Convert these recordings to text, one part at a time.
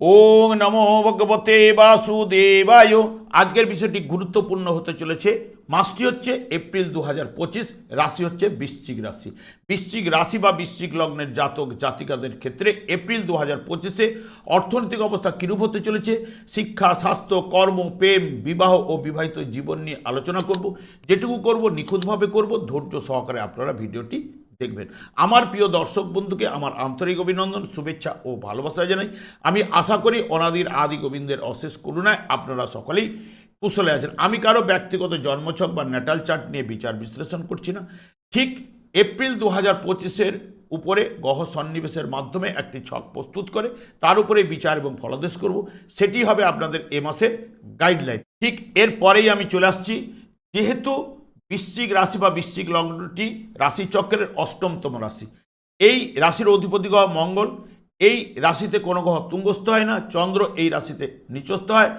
ওং নমো ভগবতে বাসুদেবায়। আজকের বিষয়টি গুরুত্বপূর্ণ হতে চলেছে। মাসটি হচ্ছে এপ্রিল দু হাজার পঁচিশ, রাশি হচ্ছে বৃশ্চিক রাশি। বৃশ্চিক রাশি বা বৃশ্চিক লগ্নের জাতক জাতিকাদের ক্ষেত্রে এপ্রিল দু হাজার পঁচিশে অর্থনৈতিক অবস্থা কিরূপ হতে চলেছে? শিক্ষা, স্বাস্থ্য, কর্ম, প্রেম, বিবাহ ও বিবাহিত জীবন নিয়ে আলোচনা করব। যেটুকু করব, নিখুঁতভাবে করব। ধৈর্য সহকারে আপনারা ভিডিওটি দেখবেন। আমার প্রিয় দর্শক বন্ধুকে আমার আন্তরিক অভিনন্দন, শুভেচ্ছা ও ভালোবাসা জানাই। আমি আশা করি অনাদির আদি গোবিন্দের অশেষ করুণায় আপনারা সকলেই কুশলে আছেন। আমি কারও ব্যক্তিগত জন্মছক বা ন্যাটাল চার্ট নিয়ে বিচার বিশ্লেষণ করছি না। ঠিক এপ্রিল দু হাজার পঁচিশের উপরে গহ সন্নিবেশের মাধ্যমে একটি ছক প্রস্তুত করে, তার উপরে বিচার এবং ফলাদেশ করব। সেটি হবে আপনাদের এ মাসের গাইডলাইন ঠিক এরপরেই আমি চলে আসছি। যেহেতু বৃশ্চিক রাশি বা বৃশ্চিক লগ্নটি রাশিচক্রের অষ্টমতম রাশি। এই রাশির অধিপতি গ্রহ মঙ্গল, এই রাশিতে কোনো গ্রহ তুঙ্গস্থ হয় না, চন্দ্র এই রাশিতে নিচস্থ হয়।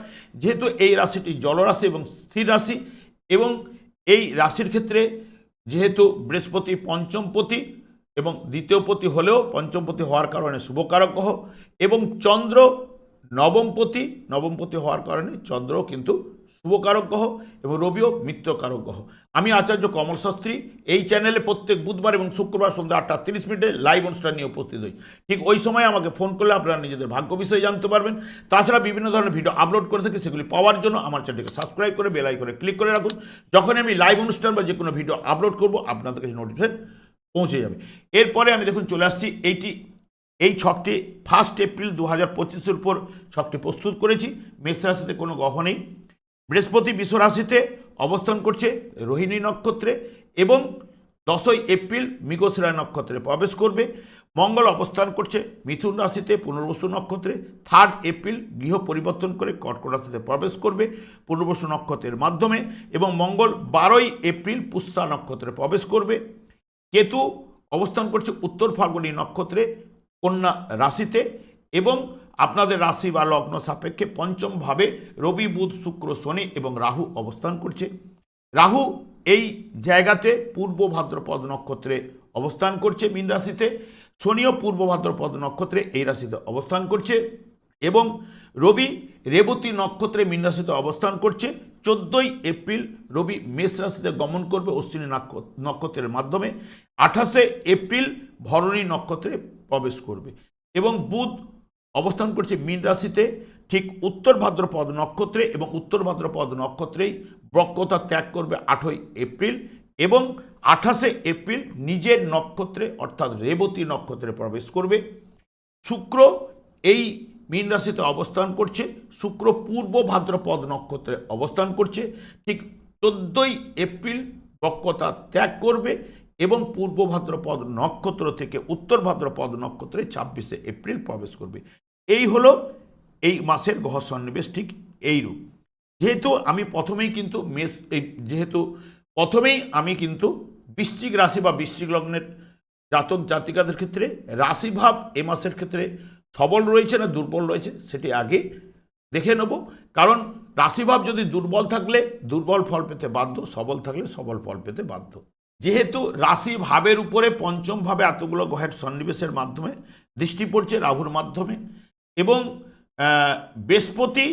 যেহেতু এই রাশিটি জলরাশি এবং স্থির রাশি এবং এই রাশির ক্ষেত্রে যেহেতু বৃহস্পতি পঞ্চমপতি এবং দ্বিতীয়পতি হলেও পঞ্চমপতি হওয়ার কারণে শুভকারক গ্রহ এবং চন্দ্র নবমপতি নবমপতি হওয়ার কারণে চন্দ্রও কিন্তু শুভকারক গ্রহ এবং রবিও মিত্রকারক গ্রহ আমি আচার্য কমল শাস্ত্রী, এই চ্যানেলে প্রত্যেক বুধবার এবং শুক্রবার সন্ধ্যা আটটা তিরিশ মিনিটে লাইভ অনুষ্ঠান নিয়ে উপস্থিত হই। ঠিক ওই সময় আমাকে ফোন করলে আপনারা নিজেদের ভাগ্য বিষয়ে জানতে পারবেন। তাছাড়া বিভিন্ন ধরনের ভিডিও আপলোড করে থাকি, সেগুলি পাওয়ার জন্য আমার চ্যানেলকে সাবস্ক্রাইব করে বেলাই করে ক্লিক করে রাখুন। যখন আমি লাইভ অনুষ্ঠান বা যে কোনো ভিডিও আপলোড করব, আপনাদের কাছে নোটিফিকেশন পৌঁছে যাবে। এরপরে আমি দেখুন চলে আসছি, এইটি, এই ছকটি ফার্স্ট এপ্রিল দু হাজার পঁচিশের উপর ছকটি প্রস্তুত করেছি। মেষ রাশিতে কোনো গ্রহ নেই। বৃহস্পতি বিশ্ব রাশিতে অবস্থান করছে রোহিণী নক্ষত্রে এবং দশই এপ্রিল মৃগশিরা নক্ষত্রে প্রবেশ করবে। মঙ্গল অবস্থান করছে মিথুন রাশিতে পুনর্বসু নক্ষত্রে। থার্ড এপ্রিল গৃহ পরিবর্তন করে কর্কট রাশিতে প্রবেশ করবে পুনর্বসু নক্ষত্রের মাধ্যমে এবং মঙ্গল বারোই এপ্রিল পুষ্যা নক্ষত্রে প্রবেশ করবে। কেতু অবস্থান করছে উত্তর ফাল্গুনী নক্ষত্রে, কন্যা রাশিতে এবং আপনাদের রাশি বা লগ্ন সাপেক্ষে পঞ্চমভাবে রবি, বুধ, শুক্র, শনি এবং রাহু অবস্থান করছে। রাহু এই জায়গাতে পূর্ব ভাদ্রপদ নক্ষত্রে অবস্থান করছে মীন রাশিতে। শনিও পূর্ব ভাদ্রপদ নক্ষত্রে এই রাশিতে অবস্থান করছে এবং রবি, রেবতী নক্ষত্রে মীন রাশিতে অবস্থান করছে। চোদ্দোই এপ্রিল রবি মেষ রাশিতে গমন করবে অশ্বিনী নক্ষ- নক্ষত্রের মাধ্যমে। আঠাশে এপ্রিল ভরণী নক্ষত্রে প্রবেশ করবে এবং বুধ অবস্থান করছে মীন রাশিতে। ঠিক উত্তর ভাদ্রপদ নক্ষত্রে এবং উত্তর ভাদ্রপদ নক্ষত্রেই বক্রতা ত্যাগ করবে আঠই এপ্রিল এবং আঠাশে এপ্রিল নিজের নক্ষত্রে অর্থাৎ রেবতী নক্ষত্রে প্রবেশ করবে। শুক্র এই মীন রাশিতে অবস্থান করছে। শুক্র পূর্ব ভাদ্রপদ নক্ষত্রে অবস্থান করছে। ঠিক চোদ্দই এপ্রিল বক্রতা ত্যাগ করবে এবং পূর্ব ভাদ্রপদ নক্ষত্র থেকে উত্তর ভাদ্রপদ নক্ষত্রে ছাব্বিশে এপ্রিল প্রবেশ করবে। এই হলো এই মাসের গ্রহ সন্নিবেশ ঠিক এইরূপ যেহেতু আমি প্রথমেই কিন্তু মেষ, এই যেহেতু প্রথমেই আমি কিন্তু বৃশ্চিক রাশি বা বৃশ্চিক লগ্নের জাতক জাতিকাদের ক্ষেত্রে রাশিভাব এ মাসের ক্ষেত্রে সবল রয়েছে না দুর্বল রয়েছে সেটি আগে দেখে নেব। কারণ রাশিভাব যদি দুর্বল থাকলে দুর্বল ফল পেতে বাধ্য, সবল থাকলে সবল ফল পেতে বাধ্য। যেহেতু রাশি ভাবের উপরে পঞ্চম ভাবে এতগুলো গ্রহের সন্নিবেশের মাধ্যমে দৃষ্টি পড়ছে রাহুর মাধ্যমে এবং বৃহস্পতি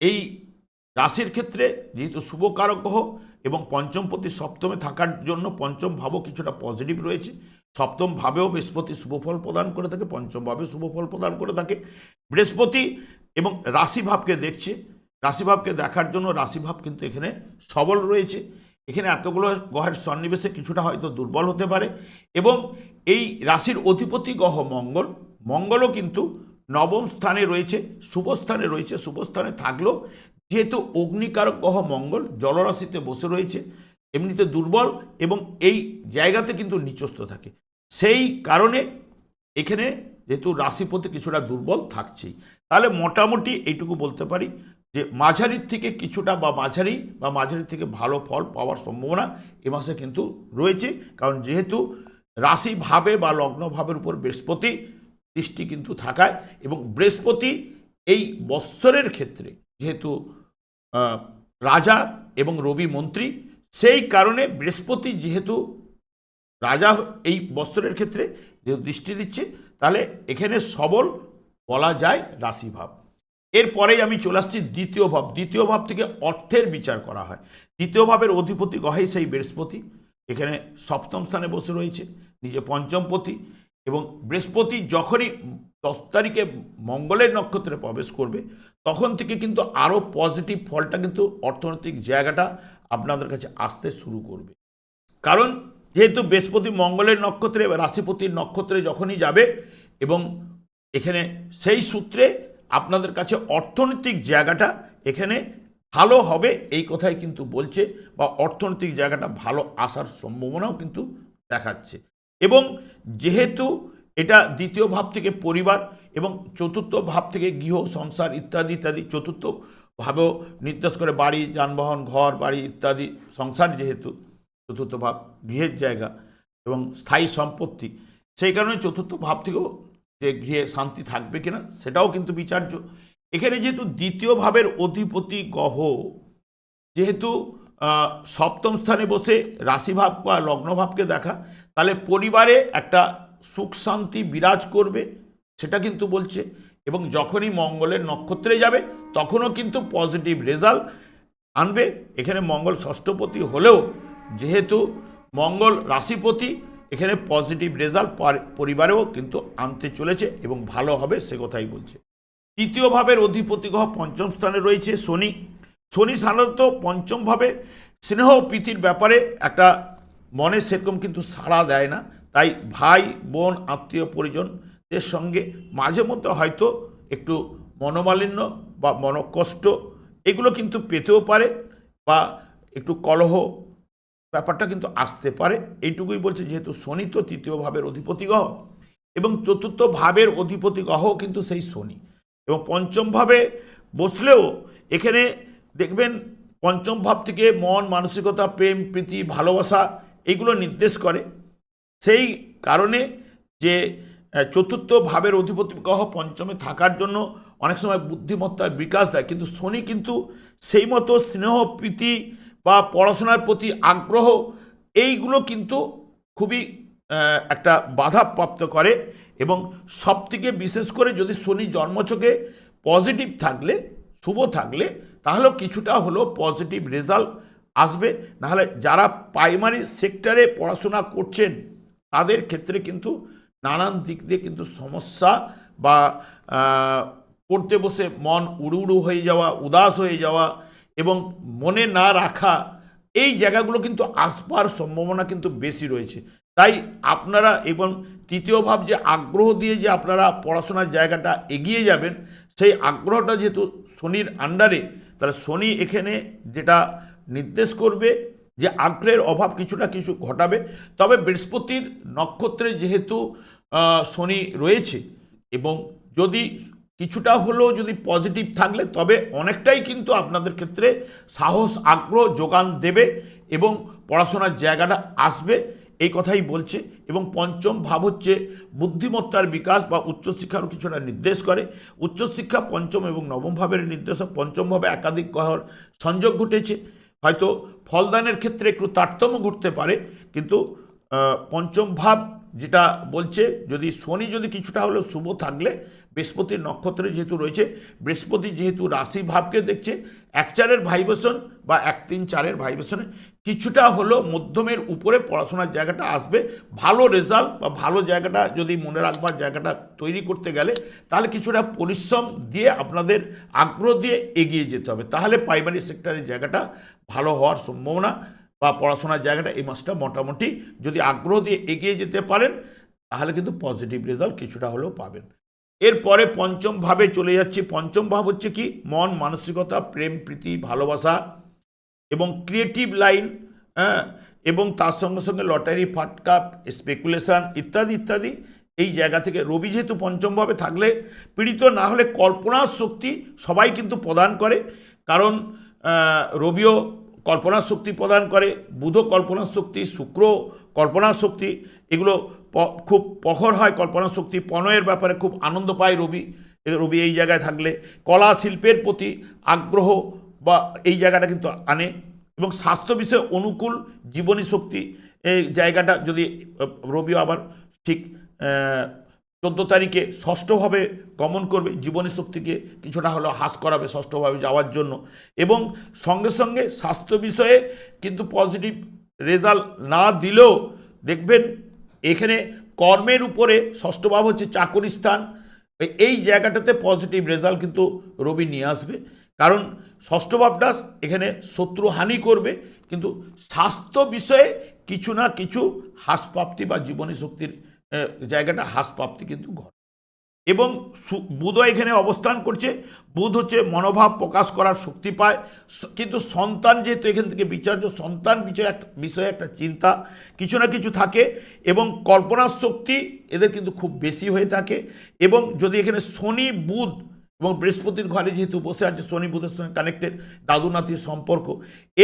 এই রাশির ক্ষেত্রে যেহেতু শুভকারক গ্রহ এবং পঞ্চমপতি সপ্তমে থাকার জন্য পঞ্চম ভাবও কিছুটা পজিটিভ রয়েছে। সপ্তম ভাবেও বৃহস্পতি শুভফল প্রদান করে থাকে, পঞ্চম ভাবে শুভফল প্রদান করে থাকে। বৃহস্পতি এবং রাশিভাবকে দেখছে রাশিভাবকে দেখার জন্য রাশিভাব কিন্তু এখানে সবল রয়েছে। এখানে এতগুলো গ্রহের সন্নিবেশে কিছুটা হয়তো দুর্বল হতে পারে এবং এই রাশির অধিপতি গ্রহ মঙ্গল, মঙ্গলও কিন্তু নবম স্থানে রয়েছে শুভস্থানে রয়েছে শুভস্থানে থাকলেও যেহেতু অগ্নিকারক গ্রহ মঙ্গল, জলরাশিতে বসে রয়েছে, এমনিতে দুর্বল এবং এই জায়গাতে কিন্তু নিচস্থ থাকে। সেই কারণে এখানে যেহেতু রাশিপতি কিছুটা দুর্বল থাকছেই। তাহলে মোটামুটি এইটুকু বলতে পারি। যে মাঝারির থেকে কিছুটা বা মাঝারি বা মাঝারি থেকে ভালো ফল পাওয়ার সম্ভাবনা এ মাসে কিন্তু রয়েছে। কারণ যেহেতু রাশি ভাবে বা লগ্ন ভাবের উপর বৃহস্পতি দৃষ্টি কিন্তু থাকায় এবং বৃহস্পতি এই বৎসরের ক্ষেত্রে যেহেতু রাজা এবং রবি মন্ত্রী, সেই কারণে বৃহস্পতি যেহেতু রাজা এই বৎসরের ক্ষেত্রে যেহেতু দৃষ্টি দিচ্ছে, তাহলে এখানে সবল বলা যায় রাশিভাব। এরপরেই আমি চলে আসছি দ্বিতীয় ভাব। দ্বিতীয় ভাব থেকে অর্থের বিচার করা হয়। দ্বিতীয় ভাবের অধিপতি গহে সেই বৃহস্পতি, এখানে সপ্তম স্থানে বসে রয়েছে, নিজে পঞ্চমপতি এবং বৃহস্পতি যখনই দশ তারিখে মঙ্গলের নক্ষত্রে প্রবেশ করবে, তখন থেকে কিন্তু আরও পজিটিভ ফলটা কিন্তু অর্থনৈতিক জায়গাটা আপনাদের কাছে আসতে শুরু করবে। কারণ যেহেতু বৃহস্পতি মঙ্গলের নক্ষত্রে, রাশিপতির নক্ষত্রে যখনই যাবে এবং এখানে সেই সূত্রে আপনাদের কাছে অর্থনৈতিক জায়গাটা এখানে ভালো হবে এই কথাই কিন্তু বলছে বা অর্থনৈতিক জায়গাটা ভালো আসার সম্ভাবনাও কিন্তু দেখাচ্ছে। এবং যেহেতু এটা দ্বিতীয় ভাব থেকে পরিবার এবং চতুর্থ ভাব থেকে গৃহ, সংসার ইত্যাদি ইত্যাদি, চতুর্থ ভাবেও নির্দেশ করে বাড়ি, যানবাহন, ঘর, বাড়ি ইত্যাদি, সংসার যেহেতু, চতুর্থ ভাব গৃহের জায়গা এবং স্থায়ী সম্পত্তি, সেই কারণে চতুর্থ ভাব থেকেও যে গৃহে শান্তি থাকবে কিনা সেটাও কিন্তু বিচার্য। এখানে যেহেতু দ্বিতীয় ভাবের অধিপতি গহ যেহেতু সপ্তম স্থানে বসে রাশিভাব বা লগ্নভাবকে দেখা, তাহলে পরিবারে একটা সুখ শান্তি বিরাজ করবে, সেটা কিন্তু বলছে। এবং যখনই মঙ্গলের নক্ষত্রে যাবে, তখনও কিন্তু পজিটিভ রেজাল্ট আনবে। এখানে মঙ্গল ষষ্ঠপতি হলেও যেহেতু মঙ্গল রাশিপতি এখানে পজিটিভ রেজাল্ট পরিবারেও কিন্তু আনতে চলেছে এবং ভালো হবে সে কথাই বলছে। তৃতীয় ভাবের অধিপতি গ্রহ পঞ্চম স্থানে রয়েছে শনি। শনি সাধারণত পঞ্চমভাবে স্নেহ প্রীতির ব্যাপারে একটা মনে সেরকম কিন্তু সাড়া দেয় না। তাই ভাই, বোন, আত্মীয় পরিজনদের সঙ্গে মাঝে মধ্যে হয়তো একটু মনোমালিন্য বা মনকষ্ট এগুলো কিন্তু পেতেও পারে বা একটু কলহ ব্যাপারটা কিন্তু আসতে পারে। এইটুকুই বলছে, যেহেতু শনি তো তৃতীয় ভাবের অধিপতি গ্রহ এবং চতুর্থ ভাবের অধিপতি গ্রহ কিন্তু সেই শনি। এবং পঞ্চম ভাবে বসলেও এখানে দেখবেন পঞ্চম ভাব থেকে মন, মানসিকতা, প্রেম, প্রীতি, ভালোবাসা এগুলো নির্দেশ করে। সেই কারণে যে চতুর্থ ভাবের অধিপতি গ্রহ পঞ্চমে থাকার জন্য অনেক সময় বুদ্ধিমত্তার বিকাশ দেয়। কিন্তু শনি কিন্তু সেই মতো স্নেহ, প্রীতি বা পড়াশোনার প্রতি আগ্রহ, এইগুলো কিন্তু খুবই একটা বাধা প্রাপ্ত করে এবং সবথেকে বিশেষ করে যদি শনি জন্মচকে পজিটিভ থাকলে, শুভ থাকলে, তাহলেও কিছুটা হলেও পজিটিভ রেজাল্ট আসবে। নাহলে যারা প্রাইমারি সেক্টরে পড়াশোনা করছেন, তাদের ক্ষেত্রে কিন্তু নানান দিক দিয়ে কিন্তু সমস্যা বা পড়তে বসে মন উড়ু উড়ু হয়ে যাওয়া, উদাস হয়ে যাওয়া এবং মনে না রাখা, এই জায়গাগুলো কিন্তু আসবার সম্ভাবনা কিন্তু বেশি রয়েছে। তাই আপনারা এবং তৃতীয় ভাব যে আগ্রহ দিয়ে যে আপনারা পড়াশোনার জায়গাটা এগিয়ে যাবেন, সেই আগ্রহটা যেহেতু শনির আন্ডারে তাহলে শনি এখানে যেটা নির্দেশ করবে যে আগ্রহের অভাব কিছুটা কিছু ঘটাবে। তবে বৃহস্পতির নক্ষত্রে যেহেতু শনি রয়েছে এবং যদি কিছুটা হলেও যদি পজিটিভ থাকলে তবে অনেকটাই কিন্তু আপনাদের ক্ষেত্রে সাহস, আগ্রহ যোগান দেবে এবং পড়াশোনার জায়গাটা আসবে, এই কথাই বলছে। এবং পঞ্চম ভাব হচ্ছে বুদ্ধিমত্তার বিকাশ বা উচ্চশিক্ষারও কিছুটা নির্দেশ করে। উচ্চশিক্ষা পঞ্চম এবং নবম ভাবের নির্দেশক পঞ্চম ভাবে একাধিক গ্রহর সংযোগ ঘটেছে। হয়তো ফলদানের ক্ষেত্রে একটু তারতম্য ঘটতে পারে, কিন্তু পঞ্চম ভাব যেটা বলছে, যদি শনি যদি কিছুটা হলেও শুভ থাকলে বৃহস্পতির নক্ষত্রে যেহেতু রয়েছে, বৃহস্পতি যেহেতু রাশি ভাবকে দেখছে, এক চারের ভাইবেশন বা এক তিন চারের ভাইব্রেশনে, কিছুটা হলেও মধ্যমের উপরে পড়াশোনার জায়গাটা আসবে, ভালো রেজাল্ট বা ভালো জায়গাটা যদি মনে রাখবার জায়গাটা তৈরি করতে গেলে, তাহলে কিছুটা পরিশ্রম দিয়ে আপনাদের আগ্রহ দিয়ে এগিয়ে যেতে হবে। তাহলে প্রাইমারি সেক্টরের জায়গাটা ভালো হওয়ার সম্ভাবনা বা পড়াশোনার জায়গাটা এই মাসটা মোটামুটি যদি আগ্রহ দিয়ে এগিয়ে যেতে পারেন, তাহলে কিন্তু পজিটিভ রেজাল্ট কিছুটা হলেও পাবেন। এরপরে পঞ্চম ভাবে চলে যাচ্ছে। পঞ্চম ভাব হচ্ছে কি? মন, মানসিকতা, প্রেম, প্রীতি, ভালোবাসা এবং ক্রিয়েটিভ লাইন হ্যাঁ? এবং তার সঙ্গে সঙ্গে লটারি ফাটকা স্পেকুলেশন ইত্যাদি ইত্যাদি। এই জায়গা থেকে রবি যেহেতু পঞ্চমভাবে থাকলে, পীড়িত না হলে কল্পনার শক্তি সবাই কিন্তু প্রদান করে। কারণ রবিও কল্পনার শক্তি প্রদান করে বুধ কল্পনার শক্তি শুক্র কল্পনার শক্তি এগুলো খুব প্রখর হয় কল্পনার শক্তি পণয়ের ব্যাপারে খুব আনন্দ পায় রবি। রবি এই জায়গায় থাকলে কলা শিল্পের প্রতি আগ্রহ বা এই জায়গাটা কিন্তু আনে এবং স্বাস্থ্য বিষয়ে অনুকূল জীবনী শক্তি, এই জায়গাটা যদি রবিও আবার ঠিক চোদ্দ তারিখে ষষ্ঠভাবে গমন করবে, জীবনী শক্তিকে কিছুটা হলেও হ্রাস করাবে ষষ্ঠভাবে যাওয়ার জন্য। এবং সঙ্গে সঙ্গে স্বাস্থ্য বিষয়ে কিন্তু পজিটিভ রেজাল্ট না দিলেও দেখবেন এখানে কর্মের উপরে ষষ্ঠ ভাব হচ্ছে চাকরি স্থান। এই- জায়গাটাতে পজিটিভ রেজাল্ট কিন্তু রবি নিয়ে আসবে। কারণ ষষ্ঠ ভাবটা এখানে শত্রু হানি করবে, কিন্তু স্বাস্থ্য বিষয়ে কিছু না কিছু হ্রাসপ্রাপ্তি বা জীবনী শক্তির জায়গাটা হ্রাসপ্রাপ্তি কিন্তু ঘটে। এবং বুধও এখানে অবস্থান করছে। বুধ হচ্ছে মনোভাব প্রকাশ করার শক্তি পায়। কিন্তু সন্তান যেহেতু এখান থেকে বিচার্য, সন্তান বিষয়ে একটা বিষয়ে একটা চিন্তা কিছু না কিছু থাকে এবং কল্পনার শক্তি এদের কিন্তু খুব বেশি হয়ে থাকে এবং যদি এখানে শনি, বুধ এবং বৃহস্পতির ঘরে যেহেতু বসে আছে, শনি, বুধের সঙ্গে কানেক্টেড দাদু নাতির সম্পর্ক,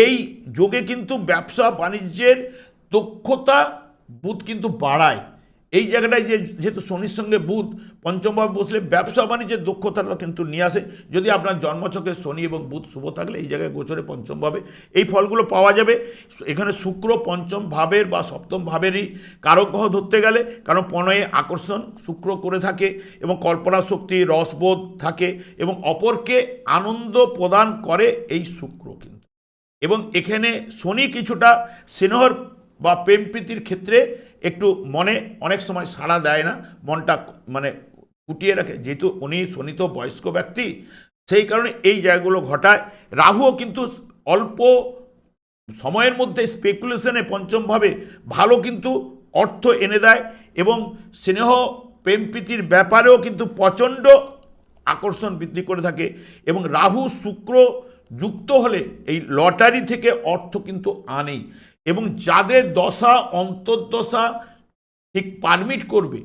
এই যোগে কিন্তু ব্যবসা, বাণিজ্যের দক্ষতা বুধ কিন্তু বাড়ায়। এই জায়গাটায় যে, যেহেতু শনির সঙ্গে বুধ পঞ্চমভাবে বসলে ব্যবসা বাণিজ্যের দক্ষতাটা কিন্তু নিয়ে আসে। যদি আপনার জন্মছকে শনি এবং বুধ শুভ থাকলে এই জায়গায় গোচরে পঞ্চমভাবে এই ফলগুলো পাওয়া যাবে। এখানে শুক্র পঞ্চম ভাবের বা সপ্তম ভাবেরই কারক গ্রহ ধরতে গেলে, কারণ পণয়ে আকর্ষণ শুক্র করে থাকে এবং কল্পনা শক্তি রসবোধ থাকে এবং অপরকে আনন্দ প্রদান করে এই শুক্র কিন্তু। এবং এখানে শনি কিছুটা স্নেহর বা প্রেম প্রীতির ক্ষেত্রে একটু মনে অনেক সময় সাড়া দেয় না, মনটা মানে কুটিয়ে রাখে। যেহেতু উনি শনি তো বয়স্ক ব্যক্তি, সেই কারণে এই জায়গাগুলো ঘটায়। রাহুও কিন্তু অল্প সময়ের মধ্যে স্পেকুলেশনে পঞ্চমভাবে ভালো কিন্তু অর্থ এনে দেয় এবং স্নেহ প্রেম প্রীতির ব্যাপারেও কিন্তু প্রচণ্ড আকর্ষণ বৃদ্ধি করে থাকে এবং রাহু শুক্র যুক্ত হলে এই লটারি থেকে অর্থ কিন্তু আনেই। এবং যাদের দশা, অন্তর্দশা ঠিক পারমিট করবে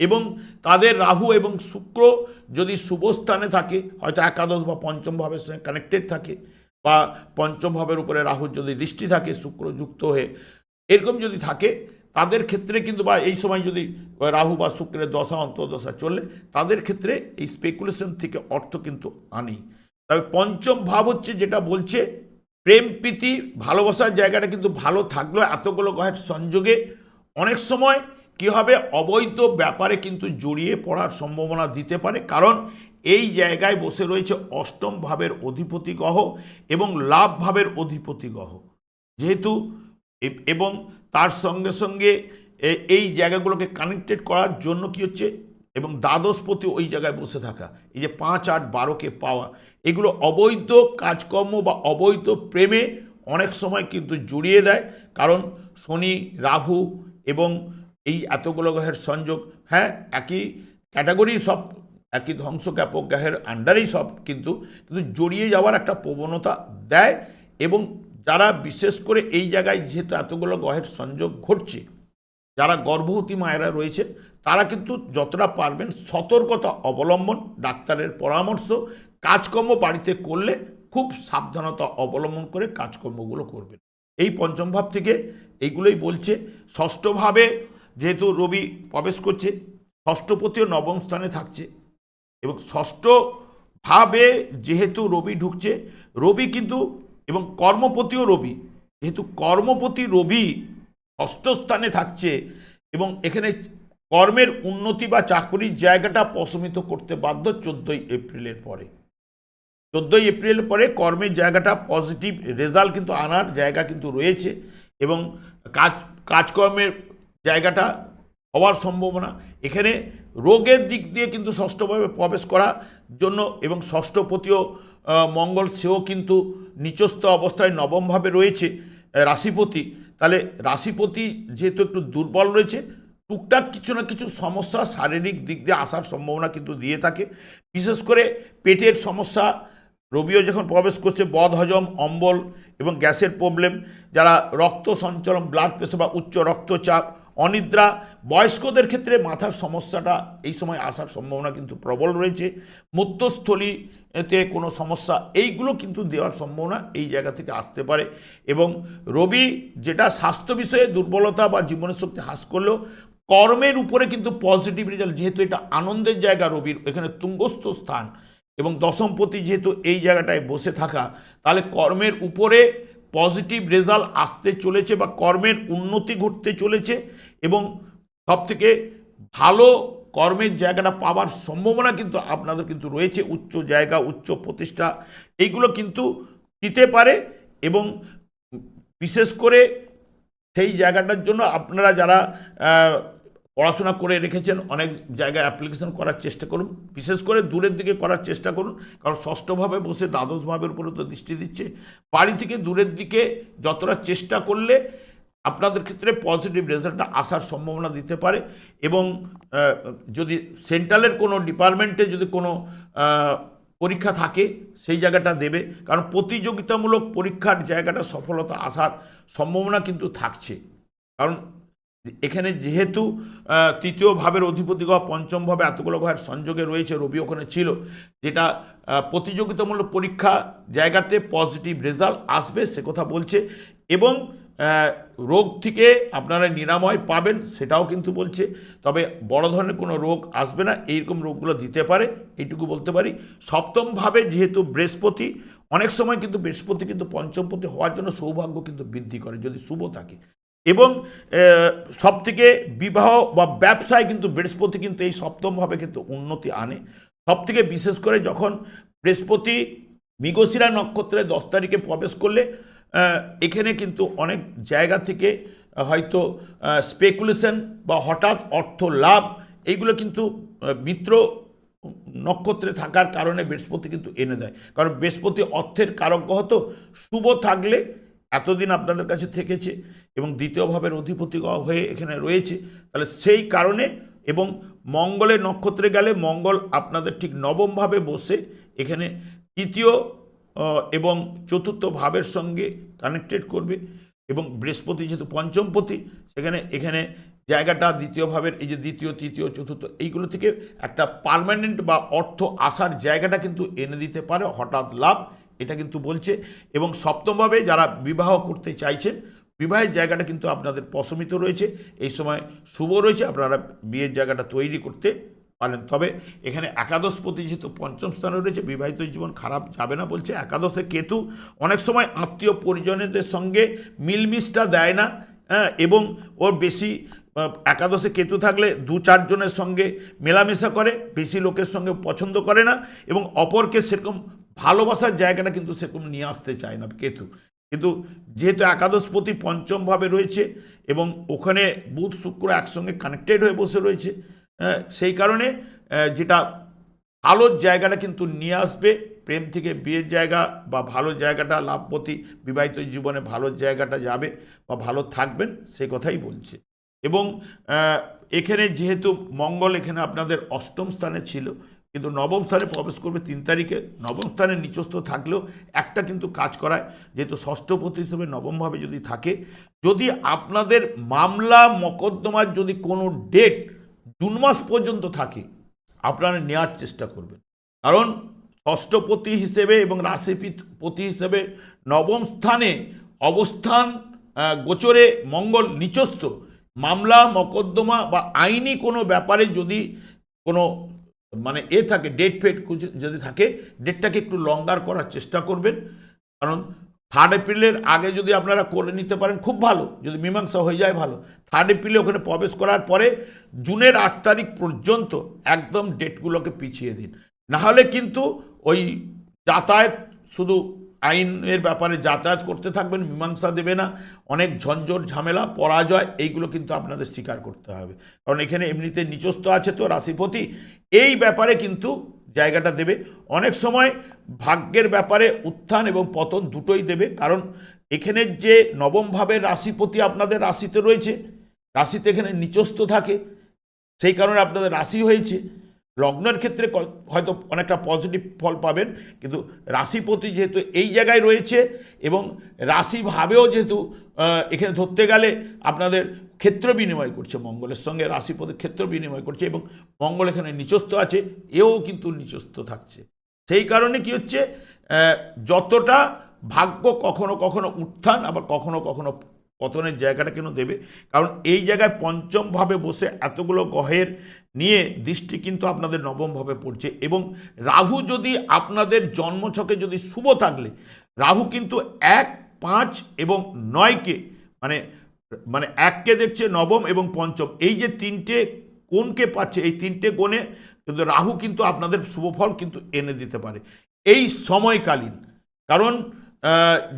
এবং তাদের রাহু এবং শুক্র যদি শুভস্থানে থাকে, হয়তো একাদশ বা পঞ্চম ভাবের সঙ্গে কানেক্টেড থাকে বা পঞ্চম ভাবের উপরে রাহুর যদি দৃষ্টি থাকে, শুক্র যুক্ত হয়ে, এরকম যদি থাকে, তাদের ক্ষেত্রে কিন্তু বা এই সময় যদি রাহু বা শুক্রের দশা, অন্তর্দশা চললে, তাদের ক্ষেত্রে এই স্পেকুলেশন থেকে অর্থ কিন্তু আনেই। তবে পঞ্চম ভাব হচ্ছে যেটা বলছে প্রেম, প্রীতি, ভালোবাসার জায়গাটা কিন্তু ভালো থাকলেও এতগুলো গ্রহের সংযোগে অনেক সময় কি হবে? অবৈধ ব্যাপারে কিন্তু জড়িয়ে পড়ার সম্ভাবনা দিতে পারে। কারণ এই জায়গায় বসে রয়েছে অষ্টম ভাবের অধিপতি গ্রহ এবং লাভ ভাবের অধিপতি গ্রহ। যেহেতু এবং তার সঙ্গে সঙ্গে এই জায়গাগুলোকে কানেক্টেড করার জন্য কি হচ্ছে? এবং দ্বাদশপতি ওই জায়গায় বসে থাকা। এই যে পাঁচ আট বারোকে পাওয়া এগুলো অবৈধ কাজকর্ম বা অবৈধ প্রেমে অনেক সময় কিন্তু জড়িয়ে দেয়। কারণ শনি, রাহু এবং এই এতগুলো গ্রহের সংযোগ হ্যাঁ একই ক্যাটাগরি সব, একই ধ্বংসজ্ঞাপক গ্রহের আন্ডারেই সব কিন্তু কিন্তু জড়িয়ে যাওয়ার একটা প্রবণতা দেয় এবং যারা বিশেষ করে এই জায়গায় যেহেতু এতগুলো গ্রহের সংযোগ ঘটছে, যারা গর্ভবতী মায়েরা রয়েছে তারা কিন্তু যতটা পারবেন সতর্কতা অবলম্বন, ডাক্তারের পরামর্শ কাজকর্ম বাড়িতে করলে খুব সাবধানতা অবলম্বন করে কাজকর্মগুলো করবেন। এই পঞ্চম ভাব থেকে এইগুলোই বলছে, ষষ্ঠভাবে যেহেতু রবি প্রবেশ করছে, ষষ্ঠপতিও নবম স্থানে থাকছে এবং ষষ্ঠ ভাবে যেহেতু রবি ঢুকছে, রবি কিন্তু এবং কর্মপতিও রবি, যেহেতু কর্মপতি রবি ষষ্ঠ স্থানে থাকছে এবং এখানে কর্মের উন্নতি বা চাকরির জায়গাটা প্রশমিত করতে বাধ্য চোদ্দোই এপ্রিলের পরে। চোদ্দোই এপ্রিলের পরে কর্মের জায়গাটা পজিটিভ রেজাল্ট কিন্তু আনার জায়গা কিন্তু রয়েছে এবং কাজ, কাজকর্মের জায়গাটা হওয়ার সম্ভাবনা। এখানে রোগের দিক দিয়ে কিন্তু ষষ্ঠভাবে প্রবেশ করার জন্য এবং ষষ্ঠপতিও মঙ্গল সেও কিন্তু নিচস্থ অবস্থায় নবমভাবে রয়েছে রাশিপতি। তাহলে রাশিপতি যেহেতু একটু দুর্বল রয়েছে, টুকটাক কিছু না কিছু সমস্যা শারীরিক দিক দিয়ে আসার সম্ভাবনা কিন্তু দিয়ে থাকে। বিশেষ করে পেটের সমস্যা রবিও যখন প্রবেশ করছে, বদ হজম, অম্বল এবং গ্যাসের প্রবলেম যারা রক্ত সঞ্চালন ব্লাড প্রেশার বা উচ্চ রক্তচাপ, অনিদ্রা, বয়স্কদের ক্ষেত্রে মাথার সমস্যাটা এই সময় আসার সম্ভাবনা কিন্তু প্রবল রয়েছে। মূত্রস্থলীতে কোনো সমস্যা, এইগুলো কিন্তু দেওয়ার সম্ভাবনা এই জায়গা থেকে আসতে পারে। এবং রবি যেটা স্বাস্থ্য বিষয়ে দুর্বলতা বা জীবনের শক্তি হ্রাস করলেও কর্মের উপরে কিন্তু পজিটিভ রেজাল্ট যেহেতু এটা আনন্দের জায়গা রবির, এখানে তুঙ্গস্থ স্থান। এবং দশমপতি যেহেতু এই জায়গাটায় বসে থাকা, তাহলে কর্মের উপরে পজিটিভ রেজাল্ট আসতে চলেছে বা কর্মের উন্নতি ঘটতে চলেছে এবং সবথেকে ভালো কর্মের জায়গাটা পাওয়ার সম্ভাবনা কিন্তু আপনাদের কিন্তু রয়েছে, উচ্চ জায়গা, উচ্চ প্রতিষ্ঠা, এইগুলো কিন্তু দিতে পারে এবং বিশেষ করে সেই জায়গাটার জন্য আপনারা যারা পড়াশোনা করে রেখেছেন, অনেক জায়গায় অ্যাপ্লিকেশন করার চেষ্টা করুন। বিশেষ করে দূরের দিকে করার চেষ্টা করুন, কারণ ষষ্ঠভাবে বসে দ্বাদশ ভাবের উপরে তো দৃষ্টি দিচ্ছে। বাড়ি থেকে দূরের দিকে যতটা চেষ্টা করলে আপনাদের ক্ষেত্রে পজিটিভ রেজাল্টটা আসার সম্ভাবনা দিতে পারে এবং যদি সেন্ট্রালের কোনো ডিপার্টমেন্টে যদি কোনো পরীক্ষা থাকে, সেই জায়গাটা দেবে। কারণ প্রতিযোগিতামূলক পরীক্ষার জায়গাটা সফলতা আসার সম্ভাবনা কিন্তু থাকছে। কারণ এখানে যেহেতু তৃতীয় ভাবের অধিপতি গ্রহ পঞ্চম ভাবে এতগুলো গ্রহের সংযোগে রয়েছে, রবি ওখানে ছিল, যেটা প্রতিযোগিতামূলক পরীক্ষা জায়গাতে পজিটিভ রেজাল্ট আসবে, সে কথা বলছে, এবং রোগ থেকে আপনারা নিরাময় পাবেন, সেটাও কিন্তু বলছে, তবে বড় ধরনের কোনো রোগ আসবে না, এইরকম রোগগুলো দিতে পারে, এইটুকু বলতে পারি। সপ্তমভাবে যেহেতু বৃহস্পতি, অনেক সময় কিন্তু বৃহস্পতি কিন্তু পঞ্চমপতি হওয়ার জন্য সৌভাগ্য কিন্তু বৃদ্ধি করে, যদি শুভ থাকে। এবং সব থেকে বিবাহ বা ব্যবসায় কিন্তু বৃহস্পতি কিন্তু এই সপ্তমভাবে কিন্তু উন্নতি আনে। সব থেকে বিশেষ করে যখন বৃহস্পতি মৃগশিরা নক্ষত্রে দশ তারিখে প্রবেশ করলে এখানে কিন্তু অনেক জায়গা থেকে হয়তো স্পেকুলেশন বা হঠাৎ অর্থ লাভ এইগুলো কিন্তু মিত্র নক্ষত্রে থাকার কারণে বৃহস্পতি কিন্তু এনে দেয়। কারণ বৃহস্পতি অর্থের কারক গ্রহ তো শুভ থাকলে এতদিন আপনাদের কাছে থেকেছে। এবং দ্বিতীয় ভাবের অধিপতি হয়ে এখানে রয়েছে। তাহলে সেই কারণে এবং মঙ্গলের নক্ষত্রে গেলে মঙ্গল আপনাদের ঠিক নবমভাবে বসে এখানে তৃতীয় এবং চতুর্থ ভাবের সঙ্গে কানেক্টেড করবে। এবং বৃহস্পতি যেহেতু পঞ্চমপতি, সেখানে, এখানে জায়গাটা দ্বিতীয় ভাবের, এই যে দ্বিতীয়, তৃতীয়, চতুর্থ, এইগুলো থেকে একটা পার্মানেন্ট বা অর্থ আসার জায়গাটা কিন্তু এনে দিতে পারে। হঠাৎ লাভ, এটা কিন্তু বলছে। এবং সপ্তমভাবে যারা বিবাহ করতে চাইছেন বিবাহের জায়গাটা কিন্তু আপনাদের পশমিত রয়েছে। এই সময় শুভ রয়েছে, আপনারা বিয়ের জায়গাটা তৈরি করতে পারেন। তবে এখানে একাদশপতি যেহেতু পঞ্চম স্থানে রয়েছে, বিবাহিত জীবন খারাপ যাবে না বলছে। একাদশে কেতু অনেক সময় আত্মীয় পরিজনদের সঙ্গে মিলমিশটা দেয় না হ্যাঁ এবং ওর বেশি একাদশে কেতু থাকলে দু চারজনের সঙ্গে মেলামেশা করে, বেশি লোকের সঙ্গে পছন্দ করে না, এবং অপরকে সেরকম ভালোবাসার জায়গাটা কিন্তু সেরকম নিয়ে আসতে চায় না কেতু। কিন্তু যেহেতু একাদশপতি পঞ্চমভাবে রয়েছে এবং ওখানে বুধ শুক্র একসঙ্গে কানেক্টেড হয়ে বসে রয়েছে আহ, সেই কারণে যেটা ভালোর জায়গাটা কিন্তু নিয়ে আসবে প্রেম থেকে বিয়ের জায়গা বা ভালো জায়গাটা লাভপতি বিবাহিত জীবনে ভালো জায়গাটা যাবে বা ভালো থাকবেন সে কথাই বলছে। এবং এখানে যেহেতু মঙ্গল এখানে আপনাদের অষ্টম স্থানে ছিল কিন্তু নবম স্থানে প্রবেশ করবে তিন তারিখে। নবম স্থানে নিচস্থ থাকলেও একটা কিন্তু কাজ করায়, যেহেতু ষষ্ঠপতি হিসেবে নবমভাবে যদি থাকে। যদি আপনাদের মামলা মকদ্দমার যদি কোনো ডেট জুন মাস পর্যন্ত থাকে, আপনারা নেওয়ার চেষ্টা করবেন। কারণ ষষ্ঠপতি হিসেবে এবং রাশিপতি হিসেবে নবম স্থানে অবস্থান গোচরে মঙ্গল নিচস্থ। মামলা, মকদ্দমা বা আইনি কোনো ব্যাপারে যদি কোনো মানে এ থাকে ডেট ফেট যদি থাকে ডেটটাকে একটু লঙ্গার করার চেষ্টা করবেন। কারণ থার্ড এপ্রিলের আগে যদি আপনারা করে নিতে পারেন, খুব ভালো। যদি মীমাংসা হয়ে যায়, ভালো। থার্ড এপ্রিলে ওখানে প্রবেশ করার পরে জুনের আট তারিখ পর্যন্ত একদম ডেটগুলোকে পিছিয়ে দিন। নাহলে কিন্তু ওই যাতায়াত শুধু আইনের ব্যাপারে যাতায়াত করতে থাকবেন, মীমাংসা দেবে না, অনেক ঝঞ্ঝট, ঝামেলা, পরাজয়, এইগুলো কিন্তু আপনাদের স্বীকার করতে হবে। কারণ এখানে এমনিতে নিচস্থ আছে তো রাশিপতি, এই ব্যাপারে কিন্তু জায়গাটা দেবে। অনেক সময় ভাগ্যের ব্যাপারে উত্থান এবং পতন দুটোই দেবে, কারণ এখানে যে নবমভাবে রাশিপতি আপনাদের রাশিতে রয়েছে, রাশিতে এখানে নিচস্থ থাকে, সেই কারণে আপনাদের রাশি হয়েছে। লগ্নের ক্ষেত্রে হয়তো অনেকটা পজিটিভ ফল পাবেন, কিন্তু রাশিপতি যেহেতু এই জায়গায় রয়েছে এবং রাশিভাবেও যেহেতু এখানে ধরতে গেলে আপনাদের ক্ষেত্র বিনিময় করছে, মঙ্গলের সঙ্গে রাশিপতি ক্ষেত্র বিনিময় করছে এবং মঙ্গল এখানে নিচস্থ আছে, এও কিন্তু নিচস্থ থাকছে। সেই কারণে কি হচ্ছে যতটা ভাগ্য কখনো কখনো উত্থান, আবার কখনো কখনো পতনের জায়গাটা কেন দেবে। কারণ এই জায়গায় পঞ্চমভাবে বসে এতগুলো গ্রহের নিয়ে দৃষ্টি কিন্তু আপনাদের নবমভাবে পড়ছে। এবং রাহু যদি আপনাদের জন্মছকে যদি শুভ থাকলে, রাহু কিন্তু এক, পাঁচ এবং নয়কে মানে মানে এককে দেখছে নবম এবং পঞ্চম। এই যে তিনটে কোনকে পাচ্ছে, এই তিনটে কোণে কিন্তু রাহু কিন্তু আপনাদের শুভফল কিন্তু এনে দিতে পারে। এই সময়কালীন, কারণ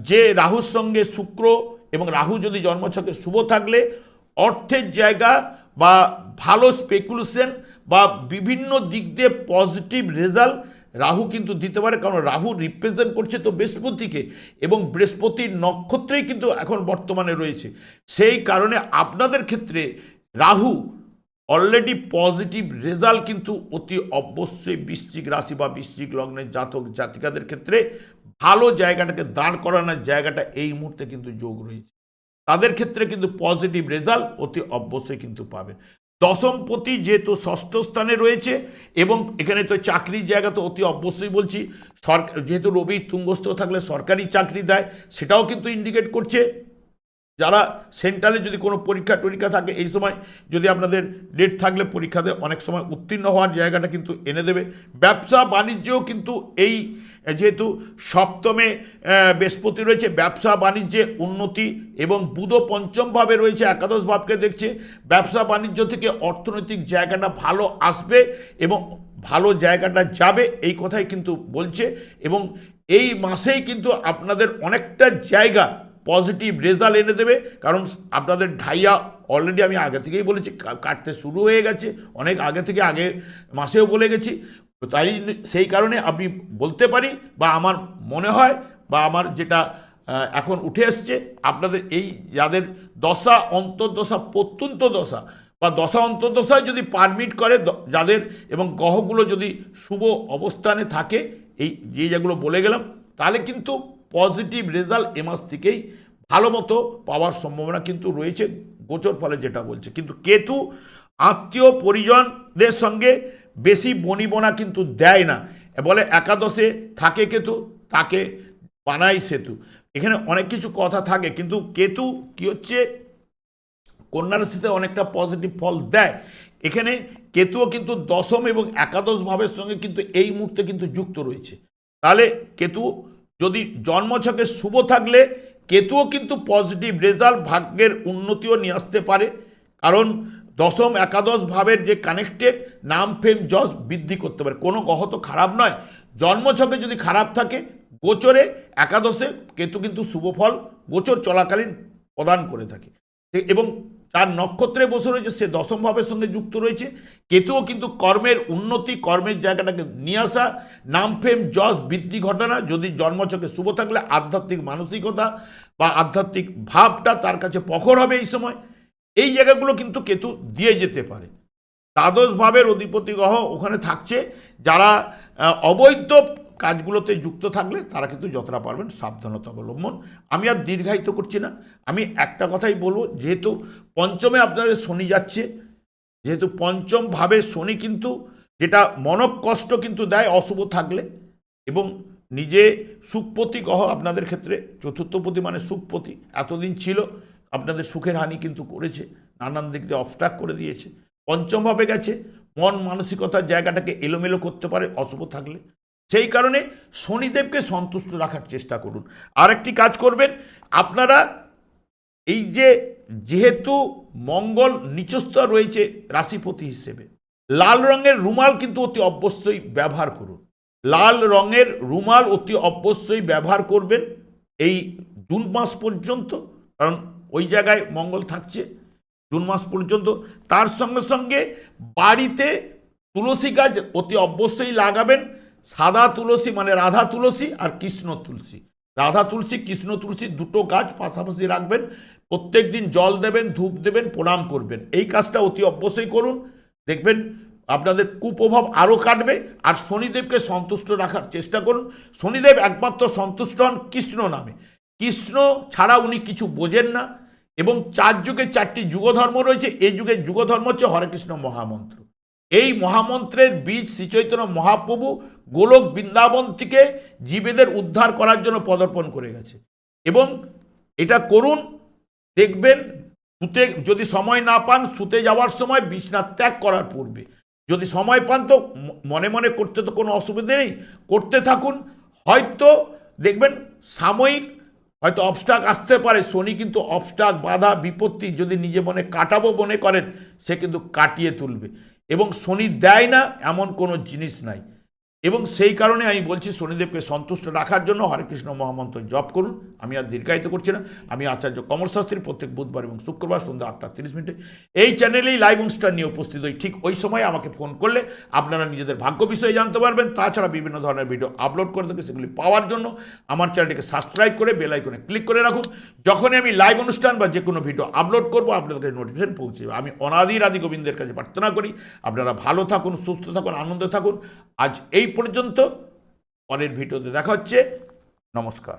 যে রাহুর সঙ্গে শুক্র এবং রাহু যদি জন্মছকে শুভ থাকলে, অর্থের জায়গা বা ভালো স্পেকুলেশন বা বিভিন্ন দিক দিয়ে পজিটিভ রেজাল্ট রাহু কিন্তু দিতে পারে, কারণ রাহু রিপ্রেজেন্ট করছে তো বৃহস্পতিকে এবং বৃহস্পতির নক্ষত্রেই কিন্তু এখন বর্তমানে রয়েছে। সেই কারণে আপনাদের ক্ষেত্রে রাহু অলরেডি পজিটিভ রেজাল্ট কিন্তু অতি অবশ্যই বৃশ্চিক রাশি বা বৃশ্চিক লগ্নের জাতক জাতিকাদের ক্ষেত্রে ভালো জায়গাটাকে দাঁড় করানোর জায়গাটা এই মুহূর্তে কিন্তু যোগ রয়েছে। তাদের ক্ষেত্রে কিন্তু পজিটিভ রেজাল্ট অতি অবশ্যই কিন্তু পাবেন। দশমপতি যেহেতু ষষ্ঠ স্থানে রয়েছে এবং এখানে তো চাকরির জায়গা তো অতি অবশ্যই বলছি সরকার যেহেতু রবি তুঙ্গস্থ থাকলে সরকারি চাকরি দেয়, সেটাও কিন্তু ইন্ডিকেট করছে। যারা সেন্ট্রালে যদি কোনো পরীক্ষা টরীক্ষা থাকে, এই সময় যদি আপনাদের ডেট থাকলে পরীক্ষাতে অনেক সময় উত্তীর্ণ হওয়ার জায়গাটা কিন্তু এনে দেবে। ব্যবসা বাণিজ্যও কিন্তু এই যেহেতু সপ্তমে বৃহস্পতি রয়েছে, ব্যবসা বাণিজ্যে উন্নতি এবং বুধ পঞ্চমভাবে রয়েছে, একাদশ ভাবকে দেখছে। ব্যবসা বাণিজ্য থেকে অর্থনৈতিক জায়গাটা ভালো আসবে এবং ভালো জায়গাটা যাবে এই কথাই কিন্তু বলছে এবং এই মাসেই কিন্তু আপনাদের অনেকটা জায়গা পজিটিভ রেজাল্ট এনে দেবে। কারণ আপনাদের ঢাইয়া অলরেডি আমি আগে থেকেই বলেছি কাটতে শুরু হয়ে গেছে, অনেক আগে থেকে আগে মাসেও বলে গেছি। তো তাই সেই কারণে আমি বলতে পারি বা আমার মনে হয় বা আমার যেটা এখন উঠে এসছে, আপনাদের এই যাদের দশা অন্তর্দশা, প্রত্যন্ত দশা বা দশা অন্তর্দশায় যদি পারমিট করে যাদের এবং গ্রহগুলো যদি শুভ অবস্থানে থাকে, এই যে যেগুলো বলে গেলাম, তাহলে কিন্তু পজিটিভ রেজাল্ট এ মাস থেকেই ভালো মতো পাওয়ার সম্ভাবনা কিন্তু রয়েছে। গোচর ফলে যেটা বলছে। কিন্তু কেতু আত্মীয় পরিজনদের সঙ্গে বেশি বনিবনা কিন্তু দেয় না। বলে একাদশে থাকে কেতু, তাকে বানাই সেতু। এখানে অনেক কিছু কথা থাকে, কিন্তু কেতু কি হচ্ছে? কন্যা অনেকটা পজিটিভ ফল দেয়। এখানে কেতুও কিন্তু দশম এবং একাদশ ভাবের সঙ্গে কিন্তু এই মুহূর্তে কিন্তু যুক্ত রয়েছে। তাহলে কেতু যদি জন্মছকে শুভ থাকলে, কেতুও কিন্তু পজিটিভ রেজাল্ট ভাগ্যের উন্নতিও নিয়ে আসতে পারে। কারণ দশম একাদশ ভাবের যে কানেক্টেড নাম ফেম যশ বৃদ্ধি করতে পারে। কোনো গ্রহ তো খারাপ নয়। জন্মছকে যদি খারাপ থাকে, গোচরে, একাদশে কেতু কিন্তু শুভ ফল, গোচর চলাকালীন প্রদান করে থাকে। এবং তার নক্ষত্রে বসে রয়েছে, সে দশম ভাবের সঙ্গে যুক্ত রয়েছে। কেতুও কিন্তু কর্মের উন্নতি, কর্মের জায়গাটাকে নিয়ে আসা। নাম ফেম যশ বৃদ্ধি ঘটনা, যদি জন্মচকে শুভ থাকলে আধ্যাত্মিক মানসিকতা বা আধ্যাত্মিক ভাবটা তার কাছে প্রখর হবে এই সময়। এই জায়গাগুলো কিন্তু কেতু দিয়ে যেতে পারে। দ্বাদশ ভাবের অধিপতি গ্রহ ওখানে থাকছে। যারা অবৈধ কাজগুলোতে যুক্ত থাকলে তারা কিন্তু যতটা পারবেন সাবধানতা অবলম্বন। আমি আর দীর্ঘায়িত করছি না। আমি একটা কথাই বলব, যেহেতু পঞ্চমে আপনাদের শনি যাচ্ছে, যেহেতু পঞ্চম ভাবের শনি কিন্তু যেটা মনক কষ্ট কিন্তু দেয় অশুভ থাকলে এবং নিজে সুখপতি গ্রহ আপনাদের ক্ষেত্রে চতুর্থপতি মানে সুখপতি এতদিন ছিল আপনাদের সুখের হানি কিন্তু করেছে, নানান দিক দিয়ে অবস্ট্রাক করে দিয়েছে। পঞ্চম ভাবে গেছে, মন মানসিকতার জায়গাটাকে এলোমেলো করতে পারে, অশুভ থাকলে। সেই কারণে শনিদেবকে সন্তুষ্ট রাখার চেষ্টা করুন। আরেকটি কাজ করবেন, আপনারা এই যে যেহেতু মঙ্গল নিচস্থ রয়েছে রাশিপতি হিসেবে, লাল রঙের রুমাল কিন্তু অতি অবশ্যই ব্যবহার করুন। লাল রঙের রুমাল অতি অবশ্যই ব্যবহার করবেন এই জুন মাস পর্যন্ত, কারণ ওই জায়গায় মঙ্গল থাকছে, জুন মাস পর্যন্ত। তার সঙ্গে সঙ্গে বাড়িতে তুলসী গাছ অতি অবশ্যই লাগাবেন, সাদা তুলসী মানে রাধা তুলসী আর কৃষ্ণ তুলসী। রাধা তুলসী, কৃষ্ণ তুলসী দুটো গাছ পাশাপাশি রাখবেন, প্রত্যেক দিন জল দেবেন, ধূপ দেবেন, প্রণাম করবেন। এই কাজটা অতি অবশ্যই করুন। দেখবেন আপনাদের কুপ্রভাব আরও কাটবে আর শনিদেবকে সন্তুষ্ট রাখার চেষ্টা করুন। শনিদেব একমাত্র সন্তুষ্ট হন কৃষ্ণ নামে। কৃষ্ণ ছাড়া উনি কিছু বোঝেন না। এবং চার যুগে চারটি যুগধর্ম রয়েছে। এই যুগের যুগধর্ম হচ্ছে হরে কৃষ্ণ মহামন্ত্র। এই মহামন্ত্রের বীজ শ্রীচৈতন্য মহাপ্রভু গোলক বৃন্দাবন থেকে জীবেদের উদ্ধার করার জন্য পদর্পণ করে গেছে। এবং এটা করুন, দেখবেন শুতে যদি সময় না পান শুতে যাওয়ার সময় বিছনা ত্যাগ করার পূর্বে। যদি সময় পান তো মনে মনে করতে তো কোনো অসুবিধে নেই। করতে থাকুন, হয়তো দেখবেন সাময়িক হয়তো অবস্টাক আসতে পারে। শনি কিন্তু অবস্টাক বাধা, বিপত্তি যদি নিজে মনে কাটাবো মনে করেন, সে কিন্তু কাটিয়ে তুলবে। এবং শনি দেয় না, এমন কোনো জিনিস নাই। এবং সেই কারণে আমি বলছি শনিদেবকে সন্তুষ্ট রাখার জন্য হরে কৃষ্ণ মহামন্ত্র জপ করুন। আমি আর দীর্ঘায়িত করছি না। আমি আচার্য কমল শাস্ত্রী প্রত্যেক বুধবার এবং শুক্রবার সন্ধ্যা আটটা তিরিশ মিনিটে এই চ্যানেলেই লাইভ অনুষ্ঠান নিয়ে উপস্থিত হই। ঠিক ওই সময় আমাকে ফোন করলে আপনারা নিজেদের ভাগ্য বিষয়ে জানতে পারবেন। তাছাড়া বিভিন্ন ধরনের ভিডিও আপলোড করে থাকি, সেগুলি পাওয়ার জন্য আমার চ্যানেলটিকে সাবস্ক্রাইব করে বেল আইকনে ক্লিক করে রাখুন। যখনই আমি লাইভ অনুষ্ঠান বা যে কোনো ভিডিও আপলোড করব আপনাদের কাছে নোটিফিকেশন পৌঁছে যাবে। আমি অনাদির আদি গোবিন্দের কাছে প্রার্থনা করি। আপনারা ভালো থাকুন, সুস্থ থাকুন, আনন্দে থাকুন। আজ পর্যন্ত পরের ভিডিওতে দেখা হচ্ছে। নমস্কার।